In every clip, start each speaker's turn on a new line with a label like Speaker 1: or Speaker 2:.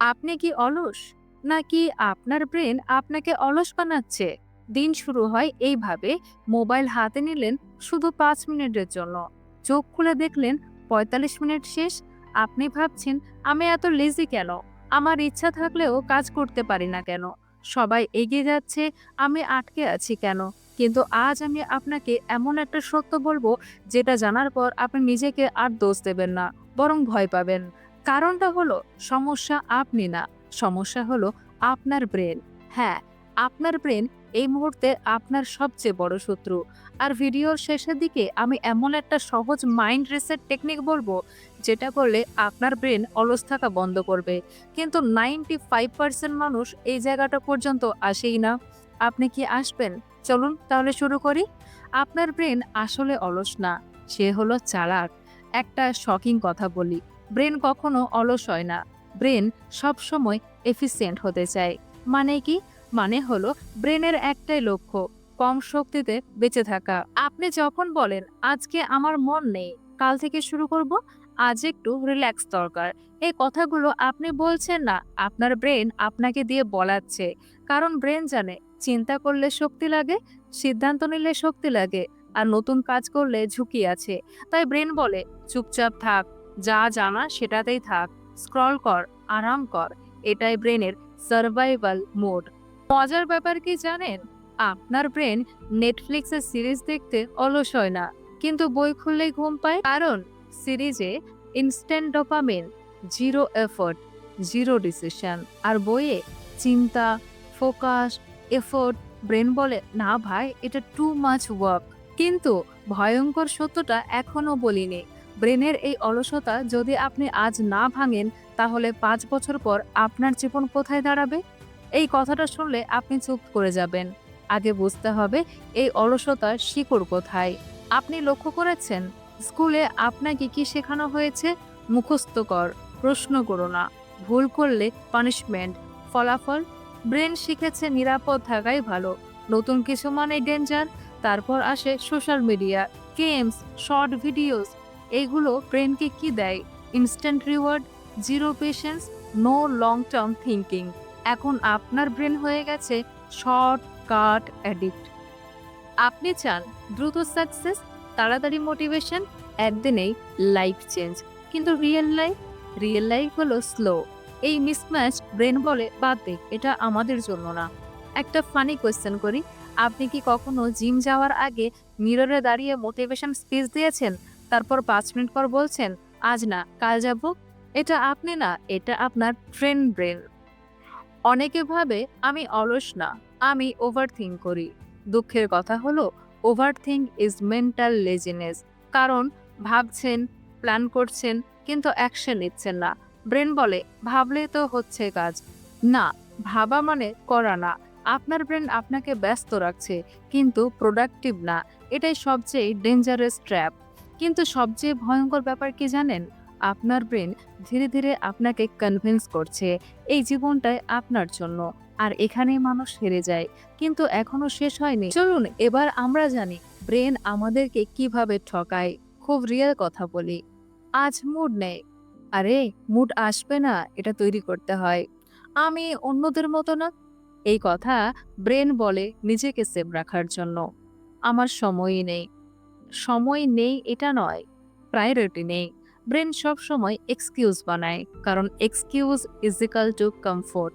Speaker 1: আপনি কি অলস? নাকি আপনার ব্রেন আপনাকে অলস বানাচ্ছে? দিন শুরু হয় এইভাবে মোবাইল হাতে নিলেন শুধু পাঁচ মিনিটের জন্য। চোখ খুলে দেখলেন পঁয়তাল্লিশ মিনিট শেষ। আপনি ভাবছেন, আমি এত লেজি কেন? আমার ইচ্ছা থাকলেও কাজ করতে পারি না কেন? সবাই এগিয়ে যাচ্ছে, আমি আটকে আছি কেন? কিন্তু আজ আমি আপনাকে এমন একটা সত্য বলব, যেটা জানার পর আপনি নিজেকে আর দোষ দেবেন না, বরং ভয় পাবেন। কারণটা হলো সমস্যা আপনি না, সমস্যা হলো আপনার ব্রেন হ্যাঁ আপনার ব্রেন এই মুহূর্তে আপনার সবচেয়ে বড় শত্রু। আর ভিডিওর শেষের দিকে আমি এমন একটা সহজ মাইন্ড রিসেট টেকনিক বলব, যেটা করলে আপনার ব্রেন অলস থাকা বন্ধ করবে। কিন্তু নাইনটি ফাইভ পার্সেন্ট মানুষ এই জায়গাটা পর্যন্ত আসেই না। আপনি কি আসবেন? চলুন তাহলে শুরু করি। আপনার ব্রেন আসলে অলস না, সে হলো চালাক। একটা শকিং কথা বলি। ব্রেন কখনো অলস হয় না। ব্রেন সবসময় এফিসিয়েন্ট হতে চায়। মানে কি? মানে হলো ব্রেনের একটাই লক্ষ্য, কম শক্তিতে বেঁচে থাকা। আপনি যখন বলেন, আজকে আমার মন নেই, কাল থেকে শুরু করব, আজ একটু রিল্যাক্স দরকার। এই কথাগুলো আপনি বলছেন না, আপনার ব্রেন আপনাকে দিয়ে বলাচ্ছে। কারণ ব্রেন জানে, চিন্তা করলে শক্তি লাগে, সিদ্ধান্ত নিলে শক্তি লাগে, আর নতুন কাজ করলে ঝুঁকি আছে। তাই ব্রেন বলে, চুপচাপ থাক যা জানা সেটাতেই থাক। স্ক্রল কর, আরাম কর, এটাই ব্রেনের সার্ভাইভাল মোড। মজার ব্যাপার কি জানেন? আপনার ব্রেন নেটফ্লিক্সের সিরিজ দেখতে অলস হয় না, কিন্তু বই খুললেই ঘুম পায়। কারণ সিরিজে instant dopamine zero effort zero decision আর বইয়ে চিন্তা ফোকাস এফোর্ট ব্রেন বলে, না ভাই, এটা টু মাচ ওয়ার্ক কিন্তু ভয়ঙ্কর সত্যটা এখনও বলিনি। ব্রেনের এই অলসতা যদি আপনি আজ না ভাঙেন, তাহলে পাঁচ বছর পর আপনার জীবন কোথায় দাঁড়াবে? এই কথাটা শুনলে আপনি চুপ করে যাবেন। আগে বুঝতে হবে এই অলসতার শিকড় কোথায়। আপনি লক্ষ্য করেছেন? স্কুলে আপনাকে কি শেখানো হয়েছে? মুখস্থ কর, প্রশ্ন করো না। ভুল করলে পানিশমেন্ট, ফলাফল। ব্রেন শিখেছে নিরাপদ থাকাই ভালো। নতুন কিছু মানে ডেঞ্জার। তারপর আসে social media, games, short videos. এইগুলো ব্রেনকে কি দেয়? Instant reward zero patience no long term thinking এখন আপনার ব্রেন হয়ে গেছে শর্ট কাট অ্যাডিক্ট আপনি চান দ্রুত সাকসেস তাড়াতাড়ি মোটিভেশন একদিনেই লাইফ চেঞ্জ কিন্তু রিয়েল লাইফ রিয়েল লাইফ হলো স্লো এই মিসম্যাচ ব্রেন বলে, বাদ দে, এটা আমাদের জন্য না। একটা ফানি কোয়েশ্চেন করি। আপনি কি কখনো জিম যাওয়ার আগে মিররে দাঁড়িয়ে মোটিভেশন স্পিচ দিয়েছেন? তারপর পাঁচ মিনিট পর বলছেন, আজ না, কাল যাব। এটা আপনি না, এটা আপনার ট্রেন ব্রেন অনেকে ভাবে, আমি অলস না, আমি ওভার থিঙ্ক করি। দুঃখের কথা হলো over think is mental laziness কারণ ভাবছেন প্ল্যান করছেন, কিন্তু অ্যাকশন নিচ্ছেন না। ব্রেন বলে, ভাবলে তো হচ্ছে কাজ। না, ভাবা মানে করা না। আপনার ব্রেন আপনাকে ব্যস্ত রাখছে, কিন্তু প্রোডাক্টিভ না। এটাই সবচেয়ে ডেঞ্জারাস ট্র্যাপ কিন্তু সবচেয়ে ভয়ঙ্কর ব্যাপার কি জানেন? আপনার ব্রেন ধীরে ধীরে আপনাকে কনভিন্স করছে এই জীবনটাই আপনার জন্য। আর এখানেই মানুষ হেরে যায়, কিন্তু এখনও শেষ হয়নি। চলুন এবার আমরা জানি ব্রেন আমাদেরকে কীভাবে ঠকায়। খুব রিয়েল কথা বলি। আজ মুড নেই। আরে মুড আসবে না, এটা তৈরি করতে হয়। আমি অন্যদের মতো না? এই কথা ব্রেন বলে নিজেকে সেভ রাখার জন্য। আমার সময়ই নেই। সময় নেই এটা নয় প্রায়োরিটি নেই। ব্রেন সব সময় এক্সকিউজ বানায়, কারণ এক্সকিউজ ইজিক্যাল টু কমফোর্ট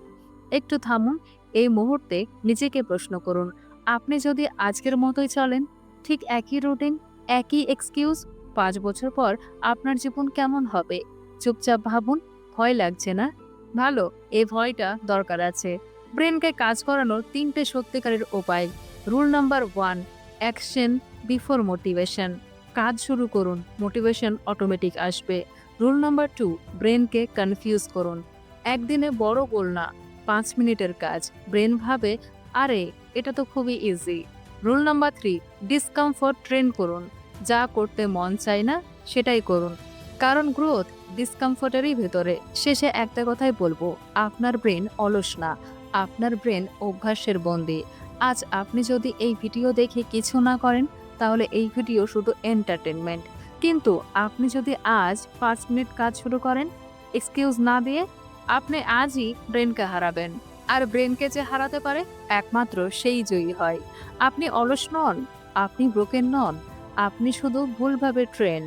Speaker 1: একটু থামুন, এই মুহূর্তে নিজেকে প্রশ্ন করুন, আপনি যদি আজকের মতোই চলেন, ঠিক একই রুটিন একই এক্সকিউজ পাঁচ বছর পর আপনার জীবন কেমন হবে? চুপচাপ ভাবুন, ভয় লাগছে না? ভালো এই ভয়টা দরকার আছে। ব্রেনকে কাজ করানোর তিনটে সত্যিকারের উপায়। Rule number one action before motivation কাজ শুরু করুন মোটিভেশন অটোমেটিক আসবে। রুল নাম্বার টু ব্রেনকে কনফিউজ করুন। একদিনে বড় গোল না, পাঁচ মিনিটের কাজ। ব্রেন ভাবে, আরে, এটা তো খুবই easy rule number three discomfort train করুন। যা করতে মন চায় না, সেটাই করুন। কারণ গ্রোথ ডিসকমফোর্টেরই ভেতরে। শেষে একটা কথাই বলব, আপনার ব্রেন অলস না। আপনার ব্রেন অভ্যাসের বন্দি। আজ আপনি যদি এই ভিডিও দেখে কিছু না করেন, তাহলে এই ভিডিও শুধু এন্টারটেনমেন্ট কিন্তু আপনি যদি আজ পাঁচ মিনিট কাজ শুরু করেন এক্সকিউজ না দিয়ে আপনি আজই ব্রেনকে হারাবেন। আর ব্রেনকে যে হারাতে পারে, একমাত্র সেই জয়ী হয়। আপনি অলস নন, আপনি ব্রোকেন নন, আপনি শুধু ভুলভাবে ট্রেন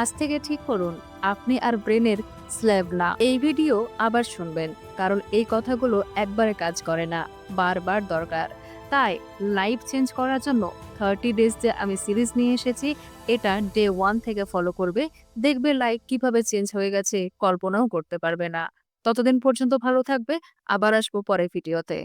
Speaker 1: আজ থেকে ঠিক করুন, আপনি আর ব্রেনের স্ল্যাব না। এই ভিডিও আবার শুনবেন, কারণ এই কথাগুলো একবারে কাজ করে না, বারবার দরকার। তাই লাইফ চেঞ্জ করার জন্য থার্টি ডেজ যে আমি সিরিজ নিয়ে এসেছি, এটা ডে ওয়ান থেকে ফলো করবে। দেখবে লাইফ কীভাবে চেঞ্জ হয়ে গেছে, কল্পনাও করতে পারবে না। ততদিন পর্যন্ত ভালো থাকবে। আবার আসব পরে ভিডিওতে